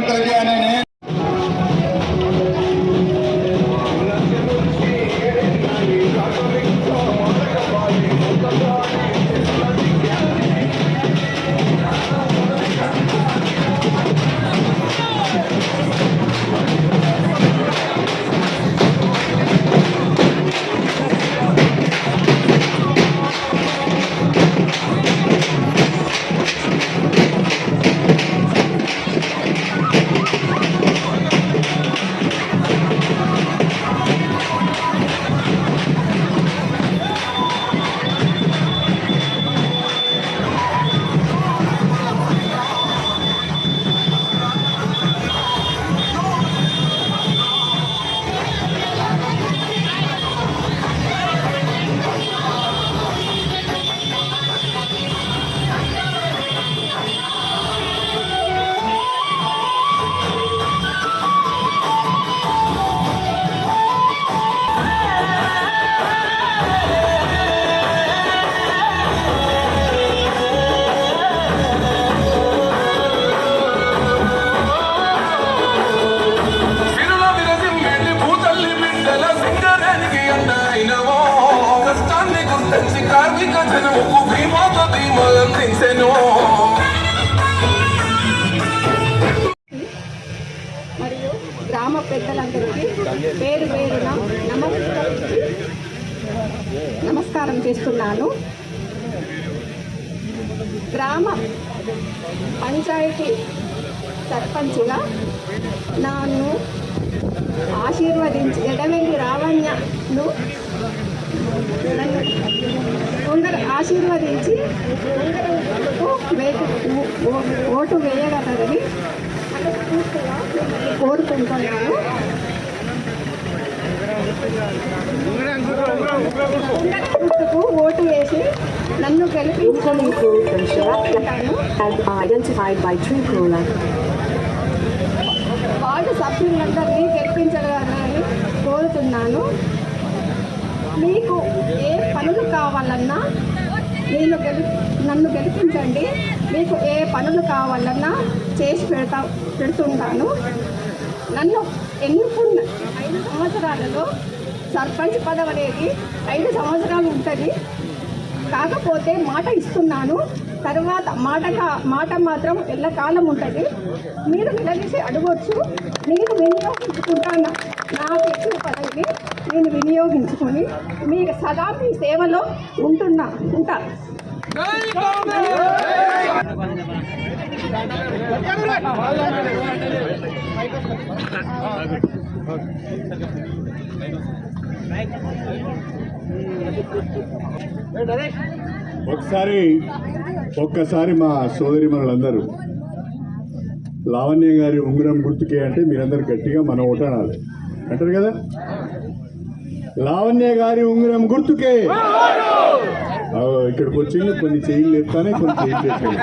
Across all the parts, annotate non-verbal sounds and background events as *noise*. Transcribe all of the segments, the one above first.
ಮುಖಾಂತರ గ్రామ పంచాయతీ సర్పంచ్గా నన్ను ఆశీర్వదించి ఎడవెల్లి రావణ్యను కొందరు ఆశీర్వదించి ఓటు వేయగలరని కోరుకుంటున్నాను. ఉంగరం గుర్తుకు ఓటు వేసి నన్ను గెలిపించుకుంటాను. వార్డు సభ్యులందరినీ గెలిపించగలరని కోరుతున్నాను. మీకు ఏ పనులు కావాలన్నా నేను గెలి నన్ను గెలిపించండి. మీకు ఏ పనులు కావాలన్నా చేసి పెడతా పెడుతుంటాను. నన్ను ఎన్నుకున్న ఐదు సంవత్సరాలలో సర్పంచ్ పదవి అనేది ఐదు సంవత్సరాలు ఉంటుంది. కాకపోతే మాట ఇస్తున్నాను. తర్వాత మాటగా మాట మాత్రం ఎల్లకాలం ఉంటుంది. మీరు నిలదీసి అడగొచ్చు. నేను వినియోగించుకుంటాను. నాకు ఇచ్చిన పదవిని నేను వినియోగించుకొని మీ సదా మీ సేవలో ఉంటున్నా ఉంటా. ఒకసారి ఒక్కసారి మా సోదరి మనులందరూ లావణ్య గారి ఉంగరం గుర్తుకే అంటే మీరందరూ గట్టిగా మన ఓటనాలి అంటారు కదా? లావణ్య గారి ఉంగరం గుర్తుకే. ఇక్కడికి వచ్చింది కొన్ని చేయలు ఎత్తానే కొన్ని చేయలు ఎత్తాను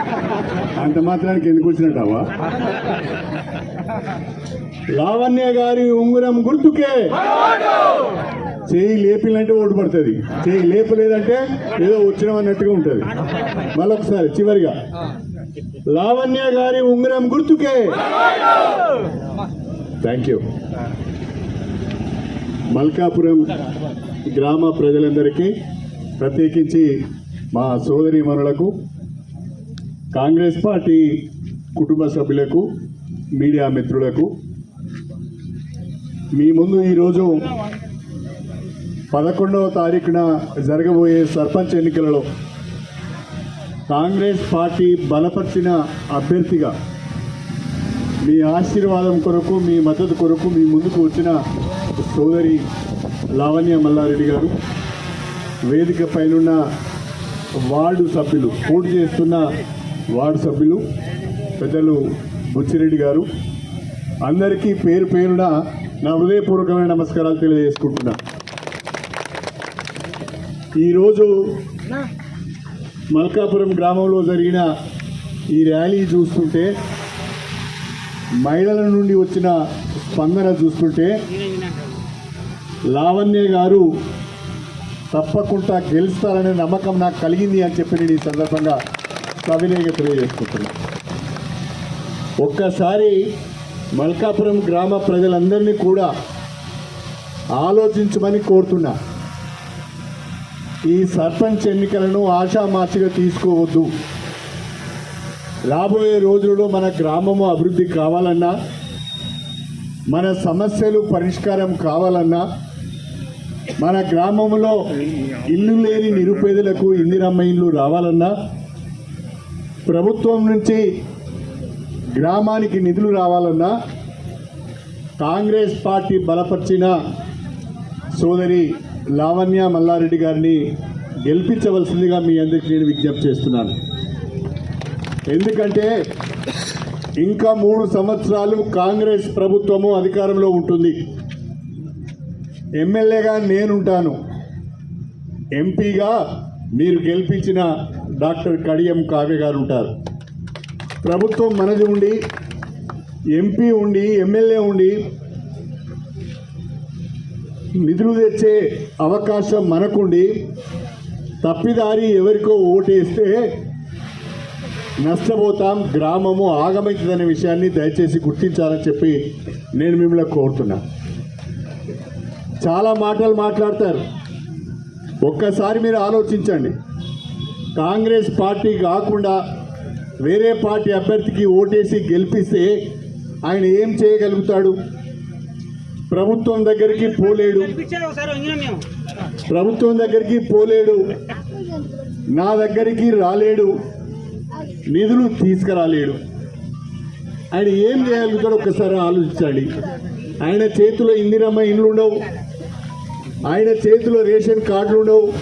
అంత మాత్రానికి ఎందుకు వచ్చినట్టావా? లావణ్య గారి ఉంగరం గుర్తుకే. చేయి లేపిలంటే ఓటు పడుతుంది. చేయి లేపలేదంటే ఏదో వచ్చినామన్నట్టుగా ఉంటుంది. మళ్ళొకసారి చివరిగా. లావణ్య గారి ఉంగరం గుర్తుకే. థ్యాంక్ యూ మల్కాపురం గ్రామ ప్రజలందరికీ ప్రత్యేకించి మా సోదరి మనులకు కాంగ్రెస్ పార్టీ కుటుంబ సభ్యులకు మీడియా మిత్రులకు మీ ముందు ఈరోజు పదకొండవ తారీఖున జరగబోయే సర్పంచ్ ఎన్నికలలో కాంగ్రెస్ పార్టీ బలపరిచిన అభ్యర్థిగా మీ ఆశీర్వాదం కొరకు మీ మద్దతు కొరకు మీ ముందుకు వచ్చిన సోదరి లావణ్య మల్లారెడ్డి గారు వేదిక పైనున్న వార్డు సభ్యులు పోటీ చేస్తున్న వార్డు సభ్యులు పెద్దలు బుచ్చిరెడ్డి గారు అందరికీ పేరు పేరున నా హృదయపూర్వకమైన నమస్కారాలు తెలియజేసుకుంటున్నా. ఈరోజు మల్కాపురం గ్రామంలో జరిగిన ఈ ర్యాలీ చూస్తుంటే మహిళల నుండి వచ్చిన స్పందన చూస్తుంటే లావణ్య గారు తప్పకుండా గెలుస్తారనే నమ్మకం నాకు కలిగింది అని చెప్పి నేను ఈ సందర్భంగా సవినయంగా తెలియజేసుకుంటున్నా. ఒక్కసారి మల్కాపురం గ్రామ ప్రజలందరినీ కూడా ఆలోచించమని కోరుతున్నా. ఈ సర్పంచ్ ఎన్నికలను ఆషామాషిగా తీసుకోవద్దు. రాబోయే రోజుల్లో మన గ్రామము అభివృద్ధి కావాలన్నా మన సమస్యలు పరిష్కారం కావాలన్నా మన గ్రామంలో ఇల్లు లేని నిరుపేదలకు ఇందిరమ్మ ఇల్లు రావాలన్నా ప్రభుత్వం నుంచి గ్రామానికి నిధులు రావాలన్నా కాంగ్రెస్ పార్టీ బలపరిచిన సోదరి లావణ్య మల్లారెడ్డి గారిని గెలిపించవలసిందిగా మీ అందరికీ నేను విజ్ఞప్తి చేస్తున్నాను. ఎందుకంటే ఇంకా మూడు సంవత్సరాలు కాంగ్రెస్ ప్రభుత్వము అధికారంలో ఉంటుంది. ఎమ్మెల్యేగా నేనుంటాను. ఎంపీగా మీరు గెలిపించిన డాక్టర్ కడియం కావ్య గారు ఉంటారు ప్రభుత్వం మనది ఉండి ఎంపీ ఉండి ఎమ్మెల్యే ఉండి నిధులు తెచ్చే అవకాశం మనకుండి తప్పిదారి ఎవరికో ఓటేస్తే నష్టపోతాం గ్రామము ఆగమవుతుందనే విషయాన్ని దయచేసి గుర్తించాలని చెప్పి నేను మిమ్మల్ని కోరుతున్నా. చాలా మాటలు మాట్లాడతారు. ఒక్కసారి మీరు ఆలోచించండి. కాంగ్రెస్ పార్టీ కాకుండా వేరే పార్టీ అభ్యర్థికి ఓటేసి గెలిపిస్తే ఆయన ఏం చేయగలుగుతాడు? ప్రభుత్వం దగ్గరికి పోలేడు. ప్రభుత్వం దగ్గరికి పోలేడు. నా దగ్గరికి రాలేడు. నిధులు తీసుకురాలేడు. ఆయన ఏం చేయగలుగుతాడో ఒక్కసారి ఆలోచించండి ఆయన చేతిలో ఇందిరమ్మ ఇండ్లు ఉండవు. ఆయన చేతిలో రేషన్ కార్డులు ఉండవు.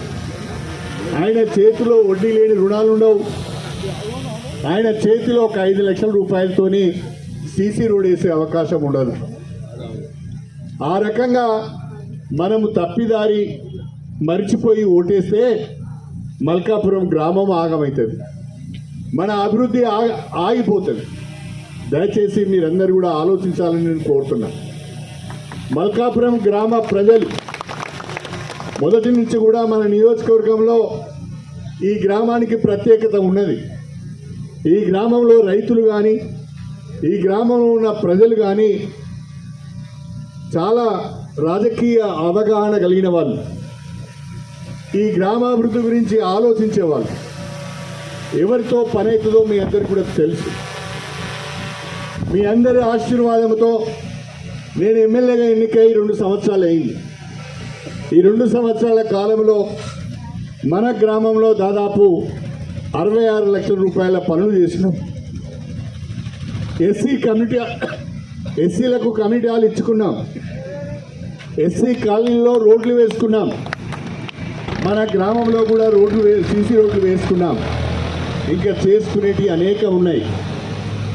ఆయన చేతిలో వడ్డీ లేని రుణాలు ఉండవు. ఆయన చేతిలో ఒక ఐదు లక్షల రూపాయలతోని సీసీ రోడ్ వేసే అవకాశం ఉండదు. ఆ రకంగా మనము తప్పిదారి మరిచిపోయి ఓటేస్తే మల్కాపురం గ్రామం ఆగమవుతుంది మన అభివృద్ధి ఆగిపోతుంది. దయచేసి మీరందరూ కూడా ఆలోచించాలని నేను కోరుతున్నా. మల్కాపురం గ్రామ ప్రజలు మొదటి నుంచి కూడా మన నియోజకవర్గంలో ఈ గ్రామానికి ప్రత్యేకత ఉన్నది. ఈ గ్రామంలో రైతులు కానీ ఈ గ్రామంలో ఉన్న ప్రజలు కానీ చాలా రాజకీయ అవగాహన కలిగిన వాళ్ళు. ఈ గ్రామాభివృద్ధి గురించి ఆలోచించేవాళ్ళు. ఎవరితో పని అవుతుందో మీ అందరికి కూడా తెలుసు. మీ అందరి ఆశీర్వాదంతో నేను ఎమ్మెల్యేగా ఎన్నికై రెండు సంవత్సరాలు అయింది. ఈ రెండు సంవత్సరాల కాలంలో మన గ్రామంలో దాదాపు అరవై ఆరు లక్షల రూపాయల పనులు చేసినాం. ఎస్సీ కమిటీ ఎస్సీలకు కమిటీ హాల్ ఇచ్చుకున్నాం. ఎస్సీ కాలనీలో రోడ్లు వేసుకున్నాం. మన గ్రామంలో కూడా రోడ్లు వే సీసీ రోడ్లు వేసుకున్నాం. ఇంకా చేసుకునేటివి అనేక ఉన్నాయి.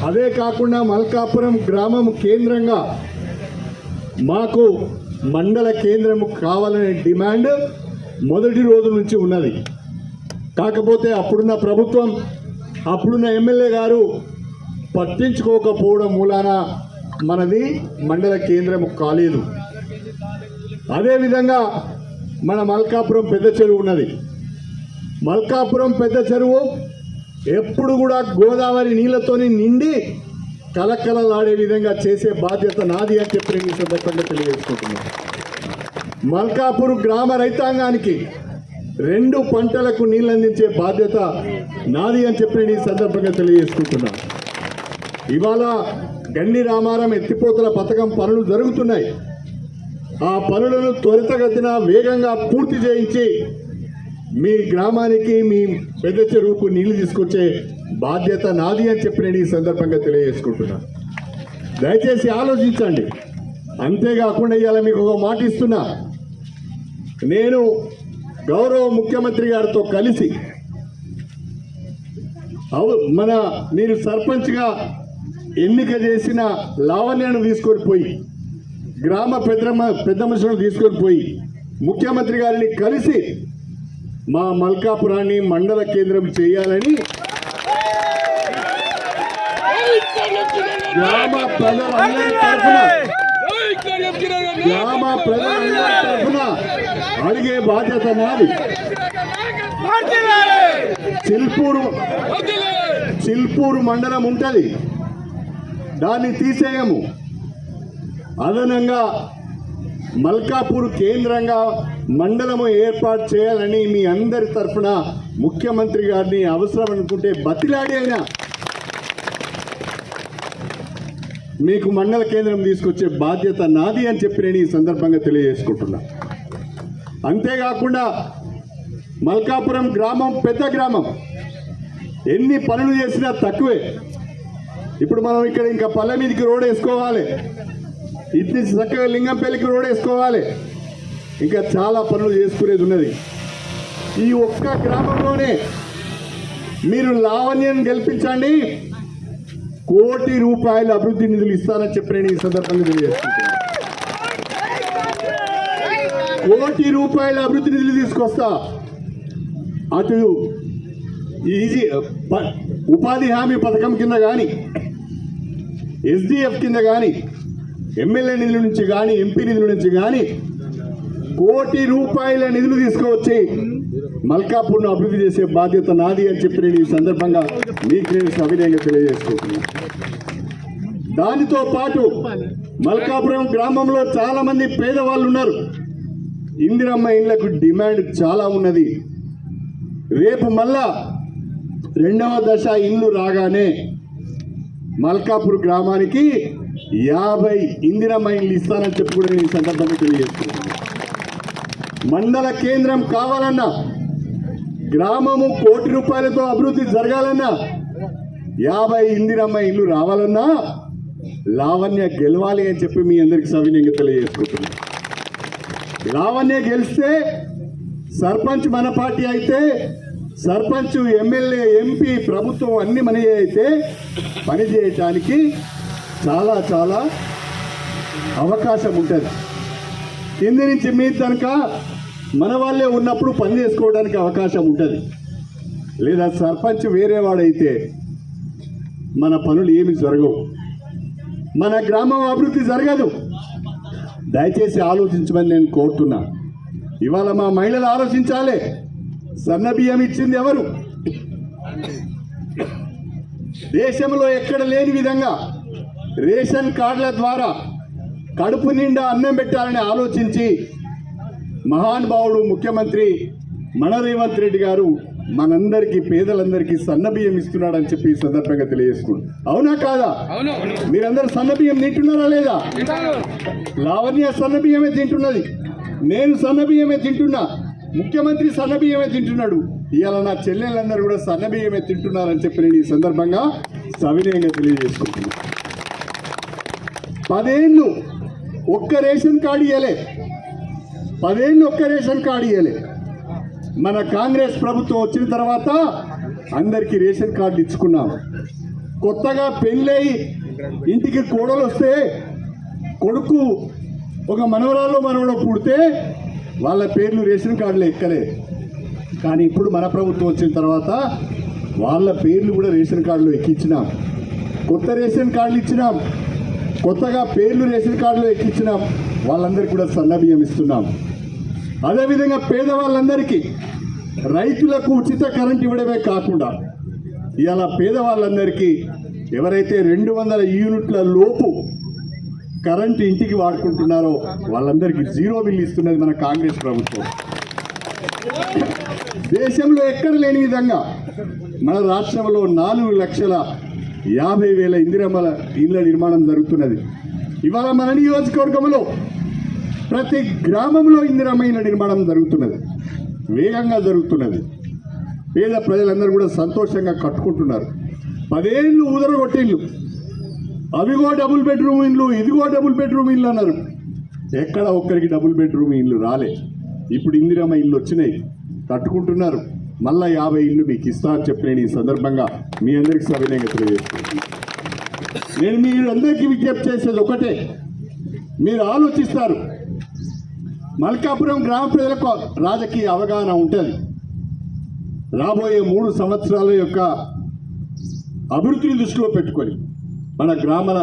అదే కాకుండా మల్కాపురం గ్రామం కేంద్రంగా మాకు మండల కేంద్రం కావాలనే డిమాండ్ మొదటి రోజు నుంచి ఉన్నది. కాకపోతే అప్పుడున్న ప్రభుత్వం అప్పుడున్న ఎమ్మెల్యే గారు పట్టించుకోకపోవడం మూలాన మనది మండల కేంద్రం కాలేదు అదేవిధంగా మన మల్కాపురం పెద్ద చెరువు ఉన్నది. మల్కాపురం పెద్ద చెరువు ఎప్పుడు కూడా గోదావరి నీళ్ళతోని నిండి కలకలలాడే విధంగా చేసే బాధ్యత నాది అని చెప్పి ఈ సందర్భంగా తెలియజేసుకుంటున్నాను. మల్కాపూర్ గ్రామ రైతాంగానికి రెండు పంటలకు నీళ్ళు అందించే బాధ్యత నాది అని చెప్పి ఈ సందర్భంగా తెలియజేసుకుంటున్నాను. ఇవాళ గండి రామారం ఎత్తిపోతల పథకం పనులు జరుగుతున్నాయి. ఆ పనులను త్వరితగతిన వేగంగా పూర్తి చేయించి మీ గ్రామానికి మీ పెద్ద చెరువుకు నీళ్ళు తీసుకొచ్చే బాధ్యత నాది అని చెప్పి నేను ఈ సందర్భంగా తెలియజేసుకుంటున్నాను దయచేసి ఆలోచించండి. అంతేకాకుండా ఇవాళ మీకు ఒక మాట ఇస్తున్నా. నేను గౌరవ ముఖ్యమంత్రి గారితో కలిసి అవు మన మీరు సర్పంచ్గా ఎన్నిక చేసిన లావణ్యను తీసుకొని పోయి గ్రామ పెద్దమ్మ పెద్ద మనుషులను తీసుకొని పోయి ముఖ్యమంత్రి గారిని కలిసి మా మల్కాపురాన్ని మండల కేంద్రం చేయాలని గ్రామ ప్రజలందరి తరఫున గ్రామ ప్రజలందరి తరఫున అడిగే బాధ్యత నాది. చిల్పూరు చిల్పూరు మండలం ఉంటుంది. దాన్ని తీసేయము. అదనంగా మల్కాపూర్ కేంద్రంగా మండలము ఏర్పాటు చేయాలని మీ అందరి తరఫున ముఖ్యమంత్రి గారిని అవసరం అనుకుంటే బతిలాడైనా మీకు మండల కేంద్రం తీసుకొచ్చే బాధ్యత నాది అని చెప్పి నేను ఈ సందర్భంగా తెలియజేసుకుంటున్నా. అంతేకాకుండా మల్కాపురం గ్రామం పెద్ద గ్రామం. ఎన్ని పనులు చేసినా తక్కువే. ఇప్పుడు మనం ఇక్కడ ఇంకా పల్లె మీదకి రోడ్ వేసుకోవాలి. ఇది చక్కగా లింగంపల్లికి రోడ్ వేసుకోవాలి. ఇంకా చాలా పనులు చేసుకునేది ఉన్నది. ఈ ఒక్క గ్రామంలోనే మీరు లావణ్యం గెలిపించండి. కోటి రూపాయల అభివృద్ధి నిధులు ఇస్తానని చెప్పి నేను ఈ సందర్భంగా తెలియజేస్తున్నాను. కోటి రూపాయల అభివృద్ధి నిధులు తీసుకొస్తా. అటు ఈజీ ఉపాధి హామీ పథకం కింద కానీ ఎస్డిఎఫ్ కింద కానీ ఎమ్మెల్యే నిధుల నుంచి కానీ ఎంపీ నిధుల నుంచి కానీ కోటి రూపాయల నిధులు తీసుకువచ్చి మల్కాపూర్ను అభివృద్ధి చేసే బాధ్యత నాది అని చెప్పి నేను ఈ సందర్భంగా మీకు నేను సవినయంగా తెలియజేసుకుంటున్నాను. దానితో పాటు మల్కాపురం గ్రామంలో చాలా మంది పేదవాళ్ళు ఉన్నారు. ఇందిరమ్మ ఇళ్ళకు డిమాండ్ చాలా ఉన్నది. రేపు మళ్ళా రెండవ దశ ఇల్లు రాగానే మల్కాపూర్ గ్రామానికి యాభై ఇందిరమ్మ ఇల్లు ఇస్తానని చెప్పి కూడా నేను ఈ సందర్భంగా తెలియజేస్తున్నాను. మండల కేంద్రం కావాలన్నా గ్రామము కోటి రూపాయలతో అభివృద్ధి జరగాలన్నా యాభై ఇందిరమ్మ ఇల్లు రావాలన్నా లావణ్య గెలవాలి అని చెప్పి మీ అందరికి సవినీయంగా తెలియజేసుకుంటున్నాను. లావణ్య గెలిస్తే సర్పంచ్ మన పార్టీ అయితే సర్పంచ్ ఎమ్మెల్యే ఎంపీ ప్రభుత్వం అన్ని మనీ అయితే పనిచేయటానికి చాలా చాలా అవకాశం ఉంటుంది. కింది నుంచి మీ కనుక మన వాళ్ళే ఉన్నప్పుడు పని చేసుకోవడానికి అవకాశం ఉంటుంది. లేదా సర్పంచ్ వేరే వాడైతే మన పనులు ఏమి జరగవు. మన గ్రామం అభివృద్ధి జరగదు. దయచేసి ఆలోచించమని నేను కోరుతున్నా. ఇవాళ మా మహిళలు ఆలోచించాలి. సన్న బియ్యం ఇచ్చింది ఎవరు? దేశంలో ఎక్కడ లేని విధంగా రేషన్ కార్డుల ద్వారా కడుపు నిండా అన్నం పెట్టాలని ఆలోచించి మహానుభావుడు ముఖ్యమంత్రి మన రేవంత్ రెడ్డి గారు మనందరికీ పేదలందరికీ సన్న బియ్యం ఇస్తున్నాడని చెప్పి సందర్భంగా తెలియజేసుకుంటు అవునా కాదా? మీరందరూ సన్న బియ్యం తింటున్నారా లేదా? లావణ్య సన్న బియ్యమే తింటున్నది. నేను సన్న బియ్యమే తింటున్నా. ముఖ్యమంత్రి సన్నబియ్యమే తింటున్నాడు. ఇవాళ నా చెల్లెళ్ళందరూ కూడా సన్నబియ్యమే తింటున్నారని చెప్పి నేను ఈ సందర్భంగా సవినయంగా తెలియజేసుకుంటున్నాను పదేళ్ళు ఒక్క రేషన్ కార్డు ఇవ్వలే. పదేళ్ళు ఒక్క రేషన్ కార్డు ఇవ్వలే. మన కాంగ్రెస్ ప్రభుత్వం వచ్చిన తర్వాత అందరికీ రేషన్ కార్డులు ఇచ్చుకున్నాం. కొత్తగా పెళ్ళై ఇంటికి కోడలు వస్తే కొడుకు ఒక మనవరాలు మనవడు పుడితే వాళ్ళ పేర్లు రేషన్ కార్డులు ఎక్కలే కానీ ఇప్పుడు మన ప్రభుత్వం వచ్చిన తర్వాత వాళ్ళ పేర్లు కూడా రేషన్ కార్డులో ఎక్కించినాం. కొత్త రేషన్ కార్డులు ఇచ్చినాం. కొత్తగా పేర్లు రేషన్ కార్డులో ఎక్కించినాం. వాళ్ళందరికీ కూడా సన్నబియ్యం ఇస్తున్నాం. అదేవిధంగా పేదవాళ్ళందరికీ రైతులకు ఉచిత కరెంట్ ఇవ్వడమే కాకుండా ఇలా పేదవాళ్ళందరికీ ఎవరైతే రెండు వందల యూనిట్ల లోపు కరెంట్ ఇంటికి వాడుకుంటున్నారో వాళ్ళందరికీ జీరో బిల్ ఇస్తున్నది మన కాంగ్రెస్ ప్రభుత్వం. దేశంలో ఎక్కడ లేని విధంగా మన రాష్ట్రంలో నాలుగు లక్షల యాభై వేల ఇందిరమ్మల ఇళ్ళ నిర్మాణం జరుగుతున్నది. ఇవాళ మన నియోజకవర్గంలో ప్రతి గ్రామంలో ఇందిరమ్మ ఇళ్ళ నిర్మాణం జరుగుతున్నది. వేగంగా జరుగుతున్నది. పేద ప్రజలందరూ కూడా సంతోషంగా కట్టుకుంటున్నారు. పదేళ్ళు ఊదరగొట్టిళ్ళు అవిగో డబుల్ బెడ్రూమ్ ఇల్లు ఇదిగో డబుల్ బెడ్రూమ్ ఇల్లు అన్నారు. ఎక్కడ ఒక్కరికి డబుల్ బెడ్రూమ్ ఇల్లు రాలే. ఇప్పుడు ఇందిరమ్మ ఇల్లు వచ్చినాయి. కట్టుకుంటున్నారు మళ్ళా యాభై ఇల్లు మీకు ఇస్తా అని చెప్పి నేను ఈ సందర్భంగా మీ అందరికి సవినయంగా తెలియజేస్తున్నాను. నేను మీరు అందరికీ విజ్ఞప్తి చేసేది ఒకటే. మీరు ఆలోచిస్తారు. మల్కాపురం గ్రామ ప్రజలకు రాజకీయ అవగాహన ఉంటుంది. రాబోయే మూడు సంవత్సరాల యొక్క అభివృద్ధిని దృష్టిలో పెట్టుకొని మన గ్రామాల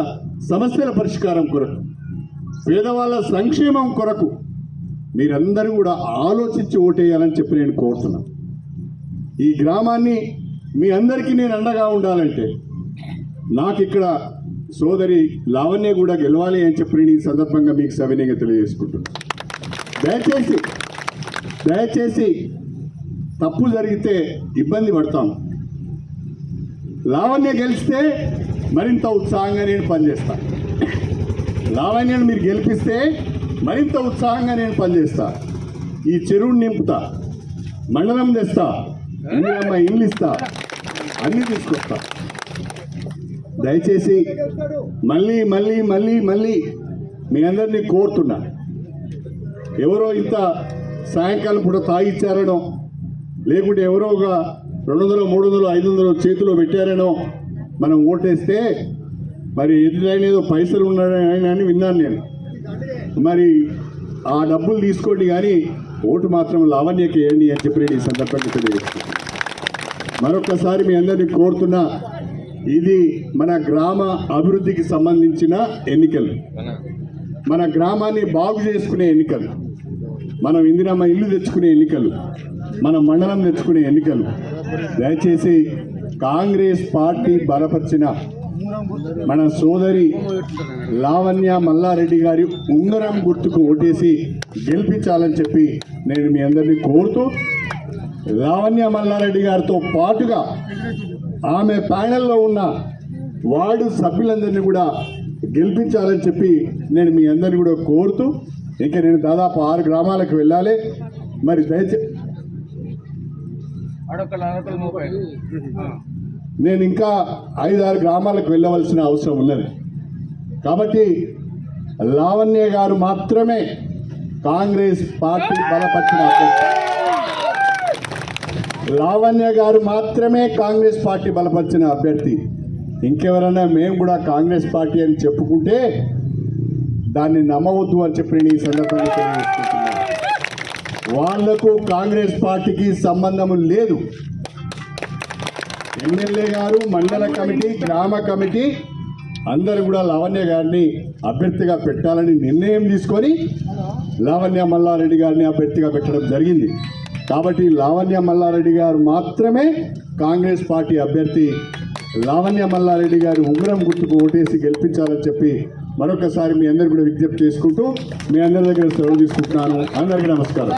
సమస్యల పరిష్కారం కొరకు పేదవాళ్ళ సంక్షేమం కొరకు మీరందరూ కూడా ఆలోచించి ఓటేయాలని చెప్పి నేను కోరుతున్నాను. ఈ గ్రామాన్ని మీ అందరికీ నేను అండగా ఉండాలంటే నాకు ఇక్కడ సోదరి లావణ్య కూడా గెలవాలి అని చెప్పి నేను ఈ సందర్భంగా మీకు సవినీయంగా తెలియజేసుకుంటున్నాను. దయచేసి దయచేసి తప్పు జరిగితే ఇబ్బంది పడతాం. లావణ్య గెలిస్తే మరింత ఉత్సాహంగా నేను పనిచేస్తాను లావణ్యను మీరు గెలిపిస్తే మరింత ఉత్సాహంగా నేను పనిచేస్తా. ఈ చెరువుని నింపుతా. మండలం తెస్తా. ఇందిరమ్మ ఇల్లు ఇస్తా. అన్నీ తీసుకొస్తా. దయచేసి మళ్ళీ మళ్ళీ మళ్ళీ మళ్ళీ మీ అందరినీ కోరుతున్నా. ఎవరో ఇంత సాయంకాలం పూట తాగిచ్చారనో లేకుంటే ఎవరో ఒక రెండు వందలు మూడు వందలు ఐదు వందలు చేతిలో పెట్టారనో మనం ఓటేస్తే మరి ఎదురైన ఏదో పైసలు ఉన్నాయని అని విన్నాను నేను. మరి ఆ డబ్బులు తీసుకోండి కానీ ఓటు మాత్రం లావణ్యకి వేయండి అని చెప్పి నేను ఈ సందర్భంగా తెలియజేస్తున్నాను. మరొకసారి మీ అందరినీ కోరుతున్నా ఇది మన గ్రామ అభివృద్ధికి సంబంధించిన ఎన్నికలు. మన గ్రామాన్ని బాగు చేసుకునే ఎన్నికలు. మనం ఇందిరమ్మ ఇల్లు తెచ్చుకునే ఎన్నికలు. మన మండలం తెచ్చుకునే ఎన్నికలు. దయచేసి కాంగ్రెస్ పార్టీ బలపరిచిన మన సోదరి లావణ్య మల్లారెడ్డి గారి ఉంగరం గుర్తుకు ఓటేసి గెలిపించాలని చెప్పి నేను మీ అందరినీ కోరుతూ లావణ్య మల్లారెడ్డి గారితో పాటుగా ఆమె ప్యానెల్లో ఉన్న వార్డు సభ్యులందరినీ కూడా గెలిపించాలని చెప్పి నేను మీ అందరినీ కూడా కోరుతూ ఇంకా నేను దాదాపు ఆరు గ్రామాలకు వెళ్ళాలి. మరి దయచేసి *laughs* నేను ఇంకా ఐదు ఆరు గ్రామాలకు వెళ్ళవలసిన అవసరం ఉన్నది. కాబట్టి లావణ్య గారు మాత్రమే కాంగ్రెస్ పార్టీ బలపరిచిన అభ్యర్థి. లావణ్య గారు మాత్రమే కాంగ్రెస్ పార్టీ బలపరిచిన అభ్యర్థి. ఇంకెవరైనా మేము కూడా కాంగ్రెస్ పార్టీ అని చెప్పుకుంటే దాన్ని నమ్మవద్దు అని చెప్పి నేను ఈ సందర్భంగా తెలియజేసుకుంటున్నాను వాళ్ళకు కాంగ్రెస్ పార్టీకి సంబంధం లేదు. ఎమ్మెల్యే గారు మండల కమిటీ గ్రామ కమిటీ అందరూ కూడా లావణ్య గారిని అభ్యర్థిగా పెట్టాలని నిర్ణయం తీసుకొని లావణ్య మల్లారెడ్డి గారిని అభ్యర్థిగా పెట్టడం జరిగింది. కాబట్టి లావణ్య మల్లారెడ్డి గారు మాత్రమే కాంగ్రెస్ పార్టీ అభ్యర్థి. లావణ్య మల్లారెడ్డి గారి ఉంగరం గుర్తుకు ఓటేసి గెలిపించాలని చెప్పి మరొకసారి మీ అందరు కూడా విజ్ఞప్తి చేసుకుంటూ మీ అందరి దగ్గర సెలవు తీసుకుంటున్నాను. అందరికీ నమస్కారం.